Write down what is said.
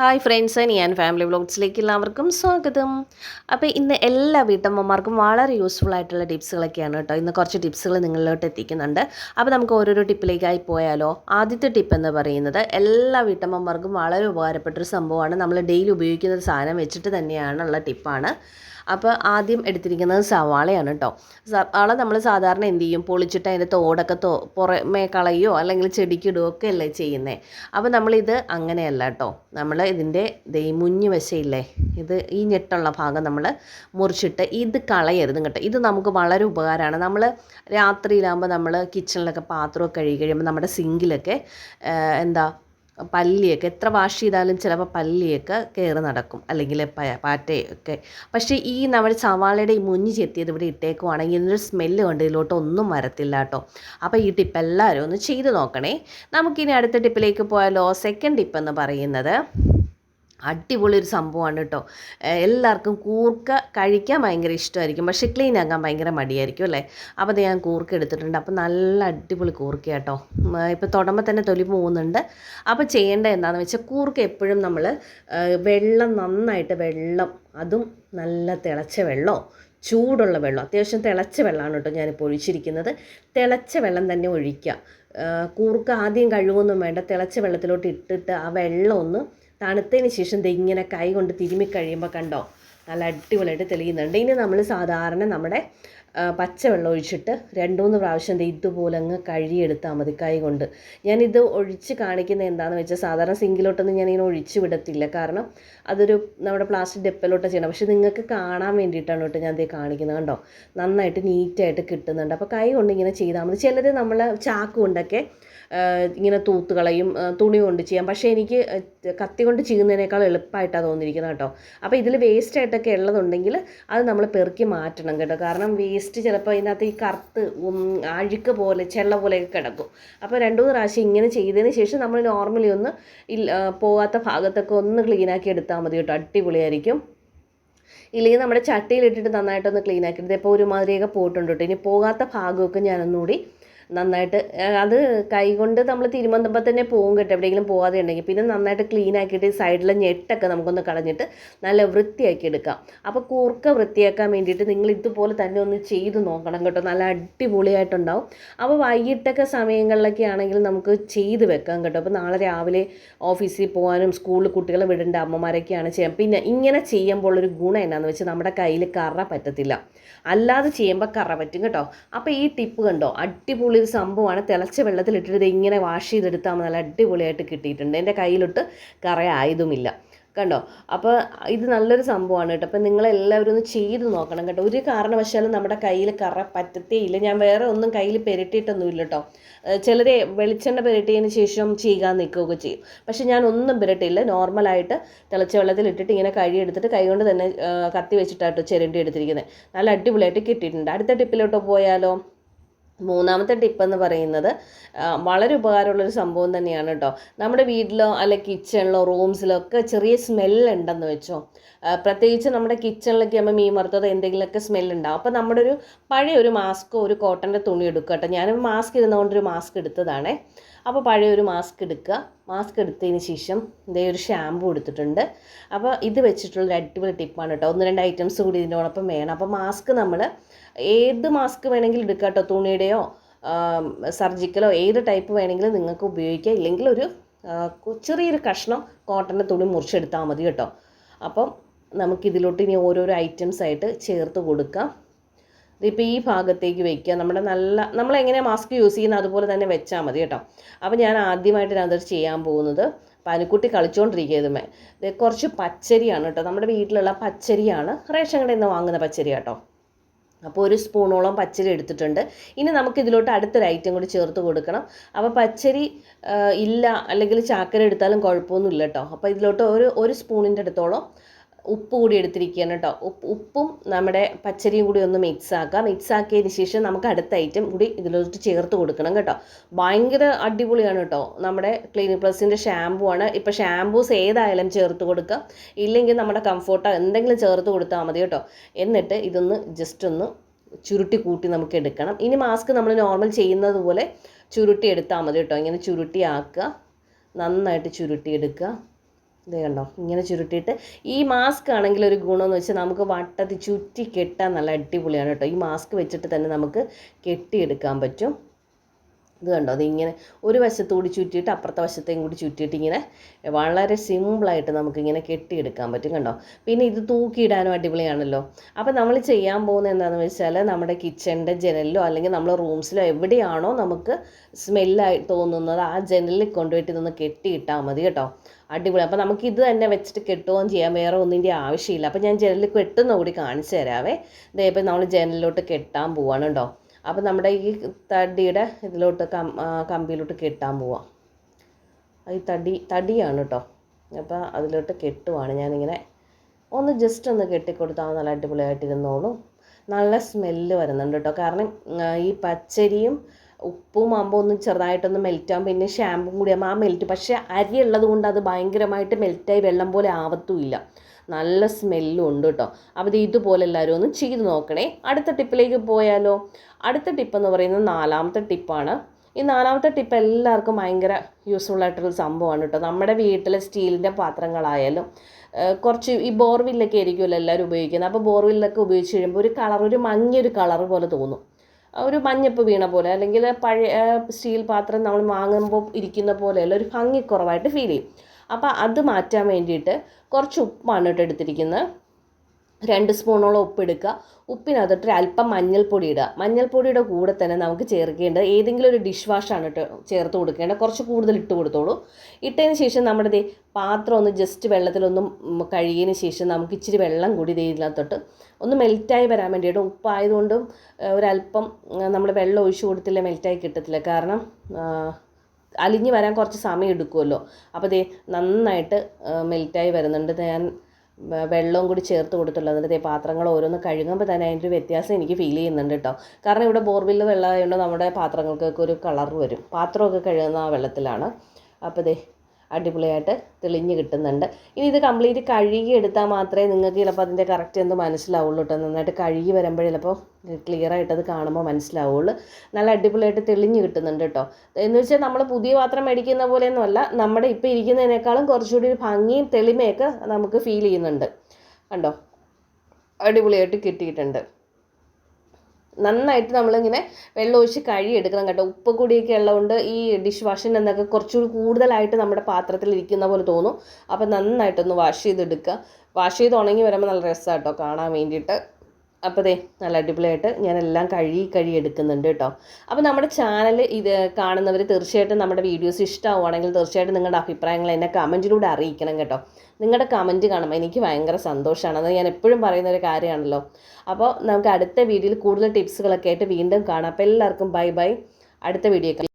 Hi friends ഞാൻ family വ്ലോഗ്സിലേക്ക് എല്ലാവർക്കും സ്വാഗതം. അപ്പോൾ ഇന്ന് എല്ലാ വീട്ടമ്മമാർക്കും വളരെ യൂസ്ഫുൾ ആയിട്ടുള്ള ടിപ്സുകളൊക്കെയാണ് കേട്ടോ. ഇന്ന് കുറച്ച് ടിപ്സുകൾ നിങ്ങളിലോട്ട് എത്തിക്കുന്നുണ്ട്. അപ്പോൾ നമുക്ക് ഓരോരോ ടിപ്പിലേക്കായി പോയാലോ? ആദ്യത്തെ ടിപ്പ് എന്ന് പറയുന്നത് എല്ലാ വീട്ടമ്മമാർക്കും വളരെ ഉപകാരപ്പെട്ടൊരു സംഭവമാണ്. നമ്മൾ ഡെയിലി ഉപയോഗിക്കുന്ന സാധനം വെച്ചിട്ട് തന്നെയാണുള്ള ടിപ്പാണ് അപ്പോൾ ആദ്യം എടുത്തിരിക്കുന്നത് സവാളയാണ് കേട്ടോ സവാള നമ്മൾ സാധാരണ എന്ത് ചെയ്യും? പൊളിച്ചിട്ട് അതിന്റെ തോടൊക്കെ തോ പുറമേ കളയോ അല്ലെങ്കിൽ ചെടിക്കിടുകയോ ഒക്കെ അല്ലേ ചെയ്യുന്നത് അപ്പോൾ നമ്മളിത് അങ്ങനെയല്ല കേട്ടോ നമ്മൾ ഇതിന്റെ ദൈമുഞ്ഞ് വശയില്ലേ ഇത് ഈ ഞെട്ടുള്ള ഭാഗം നമ്മൾ മുറിച്ചിട്ട് ഇത് കളയരുത് കേട്ടോ ഇത് നമുക്ക് വളരെ ഉപകാരമാണ്. നമ്മൾ രാത്രിയിലാകുമ്പോൾ നമ്മൾ കിച്ചണിലൊക്കെ പാത്രമൊക്കെ കഴുകി കഴിയുമ്പോൾ നമ്മുടെ സിങ്കിലൊക്കെ എന്താ പല്ലിയൊക്കെ എത്ര വാഷ് ചെയ്താലും ചിലപ്പോൾ പല്ലിയൊക്കെ കയറി നടക്കും. അല്ലെങ്കിൽ പാറ്റയൊക്കെ. പക്ഷേ ഈ നമ്മുടെ സവാളയുടെ ഈ മുഞ്ഞ് ചെത്തിയത് ഇവിടെ ഇട്ടേക്കുവാണെങ്കിൽ ഇതിനൊരു സ്മെല്ല് കൊണ്ട് ഇതിലോട്ട് ഒന്നും വരത്തില്ല കേട്ടോ. അപ്പോൾ ഈ ടിപ്പ് എല്ലാവരും ഒന്ന് ചെയ്ത് നോക്കണേ. നമുക്കിനി അടുത്ത ടിപ്പിലേക്ക് പോയാലോ? സെക്കൻഡ് ടിപ്പ് എന്ന് പറയുന്നത് അടിപൊളി ഒരു സംഭവമാണ് കേട്ടോ. എല്ലാവർക്കും കൂർക്ക കഴിക്കാൻ ഭയങ്കര ഇഷ്ടമായിരിക്കും. പക്ഷേ ക്ലീൻ ആക്കാൻ ഭയങ്കര മടിയായിരിക്കും അല്ലേ? അപ്പോൾ അത് ഞാൻ കൂർക്ക എടുത്തിട്ടുണ്ട്. അപ്പോൾ നല്ല അടിപൊളി കൂർക്ക കേട്ടോ. ഇപ്പോൾ തുടങ്ങുമ്പോൾ തന്നെ തൊലി പോകുന്നുണ്ട്. അപ്പോൾ ചെയ്യേണ്ടത് എന്താണെന്ന് വെച്ചാൽ കൂർക്ക എപ്പോഴും നമ്മൾ വെള്ളം നന്നായിട്ട് വെള്ളം അതും നല്ല തിളച്ച വെള്ളമോ ചൂടുള്ള വെള്ളം അത്യാവശ്യം തിളച്ച വെള്ളമാണ് കേട്ടോ ഞാനിപ്പോൾ ഒഴിച്ചിരിക്കുന്നത്. തിളച്ച വെള്ളം തന്നെ ഒഴിക്കുക. കൂർക്ക ആദ്യം കഴുകൊന്നും വേണ്ട. തിളച്ച വെള്ളത്തിലോട്ട് ഇട്ടിട്ട് ആ വെള്ളം ഒന്ന് തണുത്തതിന് ശേഷം ദേ ഇങ്ങനെ കൈ കൊണ്ട് തിരുമ്മി കഴിയുമ്പോൾ കണ്ടോ? നല്ല അടിപൊളിയായിട്ട് തെളിയുന്നുണ്ട്. ഇനി നമ്മൾ സാധാരണ നമ്മുടെ പച്ചവെള്ളം ഒഴിച്ചിട്ട് രണ്ട് മൂന്ന് പ്രാവശ്യം ഇതുപോലെ അങ്ങ് കഴുകിയെടുത്താൽ മതി കൈ കൊണ്ട്. ഞാനിത് ഒഴിച്ച് കാണിക്കുന്നത് എന്താണെന്ന് വെച്ചാൽ സാധാരണ സിങ്കിലോട്ടൊന്നും ഞാനിങ്ങനെ ഒഴിച്ച് വിടത്തില്ല. കാരണം അതൊരു നമ്മുടെ പ്ലാസ്റ്റിക് ഡെപ്പലോട്ട് ചെയ്യണം പക്ഷേ നിങ്ങൾക്ക് കാണാൻ വേണ്ടിയിട്ടാണ് കേട്ടോ ഞാൻ ഇത് കാണിക്കുന്നത്. കണ്ടോ? നന്നായിട്ട് നീറ്റായിട്ട് കിട്ടുന്നുണ്ട്. അപ്പോൾ കൈ കൊണ്ട് ഇങ്ങനെ ചെയ്താൽ മതി. ചിലർ നമ്മൾ ചാക്ക് കൊണ്ടൊക്കെ ഇങ്ങനെ തൂത്ത് കളയും തുണി കൊണ്ട് ചെയ്യാം. പക്ഷേ എനിക്ക് കത്തി കൊണ്ട് ചെയ്യുന്നതിനേക്കാൾ എളുപ്പമായിട്ടാണ് തോന്നിയിരിക്കുന്നത് കേട്ടോ. അപ്പോൾ ഇതിൽ വേസ്റ്റ് ആയിട്ടൊക്കെ ഉള്ളതുണ്ടെങ്കിൽ അത് നമ്മൾ പെറുക്കി മാറ്റണം കേട്ടോ. കാരണം വേസ്റ്റ് ചിലപ്പോൾ ഇതിനകത്ത് ഈ കറുത്ത് അഴുക്ക് പോലെ ചെള്ള പോലെയൊക്കെ കിടക്കും. അപ്പോൾ രണ്ട് മൂന്ന് പ്രാവശ്യം ഇങ്ങനെ ചെയ്തതിന് ശേഷം നമ്മൾ നോർമലി ഒന്ന് പോകാത്ത ഭാഗത്തൊക്കെ ഒന്ന് ക്ലീനാക്കി എടുത്താൽ മതി കേട്ടോ. അടിപൊളിയായിരിക്കും. ഇല്ലെങ്കിൽ നമ്മുടെ ചട്ടിയിലിട്ടിട്ട് നന്നായിട്ടൊന്ന് ക്ലീൻ ആക്കിയിട്ട് ഇപ്പോൾ ഒരുമാതിരിയൊക്കെ പോയിട്ടുണ്ട് കേട്ടോ. ഇനി പോകാത്ത ഭാഗമൊക്കെ ഞാനൊന്നുകൂടി നന്നായിട്ട് അത് കൈകൊണ്ട് നമ്മൾ തിരുമന്തുമ്പോൾ തന്നെ പോകും കേട്ടോ എവിടെയെങ്കിലും പോകാതെ ഉണ്ടെങ്കിൽ പിന്നെ നന്നായിട്ട് ക്ലീൻ ആക്കിയിട്ട് സൈഡിലെ ഞെട്ടൊക്കെ നമുക്കൊന്ന് കളഞ്ഞിട്ട് നല്ല വൃത്തിയാക്കി എടുക്കാം. അപ്പോൾ കൂർക്ക വൃത്തിയാക്കാൻ വേണ്ടിയിട്ട് നിങ്ങൾ ഇതുപോലെ തന്നെ ഒന്ന് ചെയ്ത് നോക്കണം കേട്ടോ. നല്ല അടിപൊളിയായിട്ടുണ്ടാവും. അപ്പോൾ വൈകിട്ടൊക്കെ സമയങ്ങളിലൊക്കെ ആണെങ്കിൽ നമുക്ക് ചെയ്ത് വെക്കാം കേട്ടോ. അപ്പോൾ നാളെ രാവിലെ ഓഫീസിൽ പോകാനും സ്കൂളിൽ കുട്ടികളെ വിടേണ്ട അമ്മമാരൊക്കെയാണ് ചെയ്യാം. പിന്നെ ഇങ്ങനെ ചെയ്യുമ്പോൾ ഒരു ഗുണം എന്നാന്ന് വെച്ചാൽ നമ്മുടെ കയ്യിൽ കറ പറ്റത്തില്ല. അല്ലാതെ ചെയ്യുമ്പോൾ കറ പറ്റും കേട്ടോ. അപ്പോൾ ഈ ടിപ്പ് കണ്ടോ? അടിപൊളി ഒരു സംഭവമാണ് തിളച്ച വെള്ളത്തിലിട്ടിട്ട് ഇങ്ങനെ വാഷ് ചെയ്തെടുത്താൽ നല്ല അടിപൊളിയായിട്ട് കിട്ടിയിട്ടുണ്ട്. എന്റെ കയ്യിലൊട്ട് കറയായതുമില്ല കണ്ടോ? അപ്പോൾ ഇത് നല്ലൊരു സംഭവമാണ് കേട്ടോ. അപ്പോൾ നിങ്ങളെല്ലാവരും ഒന്ന് ചെയ്ത് നോക്കണം കേട്ടോ. ഒരു കാരണവശാലും നമ്മുടെ കയ്യിൽ കറ പറ്റത്തേ ഇല്ല ഞാൻ വേറെ ഒന്നും കയ്യിൽ പെരട്ടിയിട്ടൊന്നുമില്ല കേട്ടോ. ചിലരെ വെളിച്ചെണ്ണ പെരട്ടിയതിന് ശേഷം ചെയ്യാൻ നിൽക്കുകയൊക്കെ ചെയ്യും. പക്ഷെ ഞാൻ ഒന്നും പെരട്ടിയില്ല. നോർമലായിട്ട് തിളച്ച വെള്ളത്തിൽ ഇട്ടിട്ട് ഇങ്ങനെ കഴുകി എടുത്തിട്ട് കൈ കൊണ്ട് തന്നെ കത്തി വെച്ചിട്ടാട്ടോ ചിരണ്ടി എടുത്തിരിക്കുന്നത് നല്ല അടിപൊളിയായിട്ട് കിട്ടിയിട്ടുണ്ട്. അടുത്ത ടിപ്പിലോട്ട് പോയാലോ? മൂന്നാമത്തെ ടിപ്പ് എന്ന് പറയുന്നത് വളരെ ഉപകാരമുള്ളൊരു സംഭവം തന്നെയാണ് കേട്ടോ നമ്മുടെ വീട്ടിലോ അല്ലെ കിച്ചണിലോ റൂംസിലോ ഒക്കെ ചെറിയ സ്മെല്ലുണ്ടെന്ന് വെച്ചോ. പ്രത്യേകിച്ച് നമ്മുടെ കിച്ചണിലൊക്കെ ആകുമ്പോൾ മീൻ വറുത്തത് എന്തെങ്കിലുമൊക്കെ സ്മെല്ലുണ്ടാവും അപ്പോൾ നമ്മുടെ ഒരു പഴയ ഒരു മാസ്കോ ഒരു കോട്ടന്റെ തുണി എടുക്കുക കേട്ടോ ഞാൻ മാസ്ക് ഇരുന്നുകൊണ്ടൊരു മാസ്ക് എടുത്തതാണേ. അപ്പോൾ പഴയ ഒരു മാസ്ക് എടുക്കുക. മാസ്ക് എടുത്തതിന് ശേഷം ഇതേ ഒരു ഷാമ്പു എടുത്തിട്ടുണ്ട്. അപ്പോൾ ഇത് വെച്ചിട്ടുള്ളൊരു അടിപൊളി ടിപ്പാണ് കേട്ടോ. ഒന്ന് രണ്ട് ഐറ്റംസ് കൂടി ഇതിനോടൊപ്പം വേണം. അപ്പോൾ മാസ്ക് നമ്മൾ ഏത് മാസ്ക് വേണമെങ്കിലും എടുക്കുക കേട്ടോ. തുണിയുടെയോ സർജിക്കലോ ഏത് ടൈപ്പ് വേണമെങ്കിലും നിങ്ങൾക്ക് ഉപയോഗിക്കാം. ഇല്ലെങ്കിൽ ഒരു ചെറിയൊരു കഷ്ണം കോട്ടന്റെ തുണി മുറിച്ചെടുത്താൽ മതി കേട്ടോ. അപ്പം നമുക്കിതിലോട്ട് ഇനി ഓരോരോ ഐറ്റംസ് ആയിട്ട് ചേർത്ത് കൊടുക്കാം. ഇതിപ്പോൾ ഈ ഭാഗത്തേക്ക് വെക്കുക. നമ്മുടെ നല്ല നമ്മൾ എങ്ങനെ മാസ്ക് യൂസ് ചെയ്യുന്ന അതുപോലെ തന്നെ വെച്ചാൽ മതി കേട്ടോ. അപ്പോൾ ഞാൻ ആദ്യമായിട്ട് ഞാനത് ചെയ്യാൻ പോകുന്നത്. പനിക്കുട്ടി കളിച്ചുകൊണ്ടിരിക്കുന്നതുമേ ഇത് കുറച്ച് പച്ചരിയാണ് കേട്ടോ. നമ്മുടെ വീട്ടിലുള്ള പച്ചരിയാണ്. റേഷൻ കടയിൽ നിന്ന് വാങ്ങുന്ന പച്ചരി കേട്ടോ. അപ്പോൾ ഒരു സ്പൂണോളം പച്ചരി എടുത്തിട്ടുണ്ട്. ഇനി നമുക്ക് ഇതിലോട്ട് അടുത്തൊരു ഐറ്റം കൂടി ചേർത്ത് കൊടുക്കണം. അപ്പോൾ പച്ചരി ഇല്ല അല്ലെങ്കിൽ ചാക്കര എടുത്താലും കുഴപ്പമൊന്നുമില്ല കേട്ടോ. അപ്പോൾ ഇതിലോട്ട് ഒരു ഒരു സ്പൂണിന്റെ അടുത്തോളം ഉപ്പ് കൂടി എടുത്തിരിക്കുകയാണ് കേട്ടോ. ഉപ്പ് ഉപ്പും നമ്മുടെ പച്ചരിയും കൂടി ഒന്ന് മിക്സ് ആക്കുക മിക്സ് ആക്കിയതിന് ശേഷം നമുക്ക് അടുത്ത ഐറ്റം കൂടി ഇതിലോട്ട് ചേർത്ത് കൊടുക്കണം കേട്ടോ. ഭയങ്കര അടിപൊളിയാണ് കേട്ടോ. നമ്മുടെ ക്ലിനിക് പ്ലസിന്റെ ഷാമ്പു ആണ്. ഇപ്പോൾ ഷാമ്പൂസ് ഏതായാലും ചേർത്ത് കൊടുക്കുക ഇല്ലെങ്കിൽ നമ്മുടെ കംഫോർട്ടോ എന്തെങ്കിലും ചേർത്ത് കൊടുത്താൽ മതി കേട്ടോ. എന്നിട്ട് ഇതൊന്ന് ജസ്റ്റ് ഒന്ന് ചുരുട്ടി കൂട്ടി നമുക്ക് എടുക്കണം. ഇനി മാസ്ക് നമ്മൾ നോർമൽ ചെയ്യുന്നത് പോലെ ചുരുട്ടി എടുത്താൽ മതി കേട്ടോ. ഇങ്ങനെ ചുരുട്ടി ആക്കുക. നന്നായിട്ട് ചുരുട്ടി എടുക്കുക. ഇത് കണ്ടോ ഇങ്ങനെ ചുരുട്ടിയിട്ട്. ഈ മാസ്ക് ആണെങ്കിൽ ഒരു ഗുണമെന്ന് വെച്ചാൽ നമുക്ക് വട്ടത്തിൽ ചുറ്റി കെട്ടാൻ നല്ല അടിപൊളിയാണ് കേട്ടോ. ഈ മാസ്ക് വെച്ചിട്ട് തന്നെ നമുക്ക് കെട്ടിയെടുക്കാൻ പറ്റും. ഇത് കണ്ടോ? അതിങ്ങനെ ഒരു വശത്തുകൂടി ചുറ്റിയിട്ട് അപ്പുറത്തെ വശത്തേയും കൂടി ചുറ്റിയിട്ട് ഇങ്ങനെ വളരെ സിമ്പിളായിട്ട് നമുക്കിങ്ങനെ കെട്ടിയെടുക്കാൻ പറ്റും കണ്ടോ? പിന്നെ ഇത് തൂക്കിയിടാനും അടിപൊളിയാണല്ലോ. അപ്പോൾ നമ്മൾ ചെയ്യാൻ പോകുന്നത് എന്താണെന്ന് വെച്ചാൽ നമ്മുടെ കിച്ചണിന്റെ ജനലിലോ അല്ലെങ്കിൽ നമ്മൾ റൂംസിലോ എവിടെയാണോ നമുക്ക് സ്മെല്ലായി തോന്നുന്നത് ആ ജനലിൽ കൊണ്ടുപോയിട്ട് ഇതൊന്ന് കെട്ടിയിട്ടാൽ മതി കേട്ടോ. അടിപൊളി. അപ്പോൾ നമുക്ക് ഇത് തന്നെ വെച്ചിട്ട് കെട്ടുകയും ചെയ്യാം. വേറെ ഒന്നിന്റെ ആവശ്യമില്ല. അപ്പോൾ ഞാൻ ജനലിൽ കെട്ടുന്ന കൂടി കാണിച്ചു തരാവേ. ഇതേപ്പോൾ നമ്മൾ ജനലിലോട്ട് കെട്ടാൻ പോവാണ് കേട്ടോ. അപ്പോൾ നമ്മുടെ ഈ തടിയുടെ ഇതിലോട്ട് കം കമ്പിയിലോട്ട് കെട്ടാൻ പോവാം. ഈ തടി തടിയാണ് കേട്ടോ അപ്പോൾ അതിലോട്ട് കെട്ടുവാണ്. ഞാനിങ്ങനെ ഒന്ന് ജസ്റ്റ് ഒന്ന് കെട്ടിക്കൊടുത്താൽ നല്ല അടിപൊളിയായിട്ട് ഇരുന്നോളും നല്ല സ്മെല്ല് വരുന്നുണ്ട് കേട്ടോ കാരണം ഈ പച്ചരിയും ഉപ്പും ആകുമ്പോൾ ഒന്ന് ചെറുതായിട്ടൊന്ന് മെൽറ്റാകും പിന്നെ ഷാമ്പും കൂടി ആകുമ്പോൾ ആ മെൽറ്റ് പക്ഷേ അരി ഉള്ളത് കൊണ്ട് അത് ഭയങ്കരമായിട്ട് മെൽറ്റായി വെള്ളം പോലെ ആവത്തുമില്ല. നല്ല സ്മെല്ലും ഉണ്ട് കേട്ടോ അപ്പോൾ ഇത് ഇതുപോലെ എല്ലാവരും ഒന്ന് ചെയ്ത് നോക്കണേ. അടുത്ത ടിപ്പിലേക്ക് പോയാലോ? അടുത്ത ടിപ്പ് എന്ന് പറയുന്നത് നാലാമത്തെ ടിപ്പാണ് ഈ നാലാമത്തെ ടിപ്പ് എല്ലാവർക്കും ഭയങ്കര യൂസ്ഫുൾ ആയിട്ടുള്ള സംഭവമാണ് കേട്ടോ നമ്മുടെ വീട്ടിലെ സ്റ്റീലിന്റെ പാത്രങ്ങളായാലും കുറച്ച് ഈ ബോർവില്ലൊക്കെ ആയിരിക്കുമല്ലോ എല്ലാവരും ഉപയോഗിക്കുന്നത്. അപ്പോൾ ബോർവില്ലൊക്കെ ഉപയോഗിച്ച് കഴിയുമ്പോൾ ഒരു കളർ ഒരു മഞ്ഞൊരു കളർ പോലെ തോന്നും. ഒരു മഞ്ഞപ്പ് വീണ പോലെ അല്ലെങ്കിൽ പഴയ സ്റ്റീൽ പാത്രം നമ്മൾ വാങ്ങുമ്പോൾ ഇരിക്കുന്ന പോലെയല്ല ഒരു ഭംഗിക്കുറവായിട്ട് ഫീൽ ചെയ്യും. അപ്പോൾ അത് മാറ്റാൻ വേണ്ടിയിട്ട് കുറച്ച് ഉപ്പാണ് കേട്ടോ എടുത്തിരിക്കുന്നത് രണ്ട് സ്പൂണോളം ഉപ്പെടുക്കുക ഉപ്പിനകത്തിട്ട് അല്പം മഞ്ഞൾപ്പൊടി ഇടുക. മഞ്ഞൾപ്പൊടിയുടെ കൂടെ തന്നെ നമുക്ക് ചേർക്കേണ്ടത് ഏതെങ്കിലും ഒരു ഡിഷ് വാഷാണ് കേട്ടോ ചേർത്ത് കൊടുക്കേണ്ടത്. കുറച്ച് കൂടുതൽ ഇട്ട് കൊടുത്തോളൂ. ഇട്ടതിന് ശേഷം നമ്മുടെ ദേ പാത്രം ഒന്ന് ജസ്റ്റ് വെള്ളത്തിലൊന്നും കഴുകിയതിന് ശേഷം നമുക്ക് ഇച്ചിരി വെള്ളം കൂടി ഇതിനകത്തോട്ട് ഒന്ന് മെൽറ്റായി വരാൻ വേണ്ടിയിട്ട് ഉപ്പായതുകൊണ്ടും ഒരല്പം നമ്മൾ വെള്ളം ഒഴിച്ചു കൊടുത്തില്ല മെൽറ്റായി കിട്ടത്തില്ല. കാരണം അലിഞ്ഞ് വരാൻ കുറച്ച് സമയം എടുക്കുമല്ലോ. അപ്പോൾ ദേ നന്നായിട്ട് മെൽറ്റായി വരുന്നുണ്ട്. ഞാൻ വെള്ളവും കൂടി ചേർത്ത് കൊടുത്തുള്ളത് എന്നിട്ട് പാത്രങ്ങൾ ഓരോന്ന് കഴുകുമ്പോൾ തന്നെ അതിന്റെ ഒരു വ്യത്യാസം എനിക്ക് ഫീൽ ചെയ്യുന്നുണ്ട് കേട്ടോ. കാരണം ഇവിടെ ബോർവെല്ലിൽ വെള്ളമായതുകൊണ്ട് നമ്മുടെ പാത്രങ്ങൾക്കൊക്കെ ഒരു കളർ വരും. പാത്രമൊക്കെ കഴുകുന്ന ആ വെള്ളത്തിലാണ്. അപ്പോൾ ദേ അടിപൊളിയായിട്ട് തെളിഞ്ഞ് കിട്ടുന്നുണ്ട്. ഇനി ഇത് കംപ്ലീറ്റ് കഴുകി എടുത്താൽ മാത്രമേ നിങ്ങൾക്ക് ചിലപ്പോൾ അതിന്റെ കറക്റ്റ് എന്ത് മനസ്സിലാവുള്ളൂ കേട്ടോ നന്നായിട്ട് കഴുകി വരുമ്പോൾ ചിലപ്പോൾ ക്ലിയർ ആയിട്ട് അത് കാണുമ്പോൾ മനസ്സിലാവുള്ളൂ. നല്ല അടിപൊളിയായിട്ട് തെളിഞ്ഞ് കിട്ടുന്നുണ്ട് കേട്ടോ എന്ന് വെച്ചാൽ നമ്മൾ പുതിയ പാത്രം മേടിക്കുന്ന പോലെയൊന്നുമല്ല നമ്മുടെ ഇപ്പോൾ ഇരിക്കുന്നതിനേക്കാളും കുറച്ചുകൂടി ഒരു ഭംഗിയും തെളിമയൊക്കെ നമുക്ക് ഫീൽ ചെയ്യുന്നുണ്ട്. കണ്ടോ? അടിപൊളിയായിട്ട് കിട്ടിയിട്ടുണ്ട്. നന്നായിട്ട് നമ്മളിങ്ങനെ വെള്ളം ഒഴിച്ച് കഴുകി കേട്ടോ. ഉപ്പ് കൂടിയൊക്കെ ഉള്ളതുകൊണ്ട് ഈ ഡിഷ് വാഷിന് എന്നൊക്കെ കുറച്ചുകൂടി കൂടുതലായിട്ട് നമ്മുടെ പാത്രത്തിൽ ഇരിക്കുന്ന പോലെ തോന്നും. അപ്പോൾ നന്നായിട്ടൊന്ന് വാഷ് ചെയ്തെടുക്കുക. വാഷ് ചെയ്ത് ഉണങ്ങി വരുമ്പോൾ നല്ല രസമാണ് കേട്ടോ കാണാൻ വേണ്ടിയിട്ട്. അപ്പോൾ ദേ നല്ല അടിപൊളിയായിട്ട് ഞാനെല്ലാം കഴുകി കഴുകി എടുക്കുന്നുണ്ട് കേട്ടോ. അപ്പോൾ നമ്മുടെ ചാനൽ ഇത് കാണുന്നവർ തീർച്ചയായിട്ടും നമ്മുടെ വീഡിയോസ് ഇഷ്ടമാവുകയാണെങ്കിൽ തീർച്ചയായിട്ടും നിങ്ങളുടെ അഭിപ്രായങ്ങൾ എന്നെ കമന്റിലൂടെ അറിയിക്കണം കേട്ടോ. നിങ്ങളുടെ കമന്റ് കാണുമ്പോൾ എനിക്ക് ഭയങ്കര സന്തോഷമാണ് അത് ഞാൻ എപ്പോഴും പറയുന്ന ഒരു കാര്യമാണല്ലോ. അപ്പോൾ നമുക്ക് അടുത്ത വീഡിയോയിൽ കൂടുതൽ ടിപ്സുകളൊക്കെ ആയിട്ട് വീണ്ടും കാണാം. അപ്പോൾ എല്ലാവർക്കും ബൈ ബൈ. അടുത്ത വീഡിയോ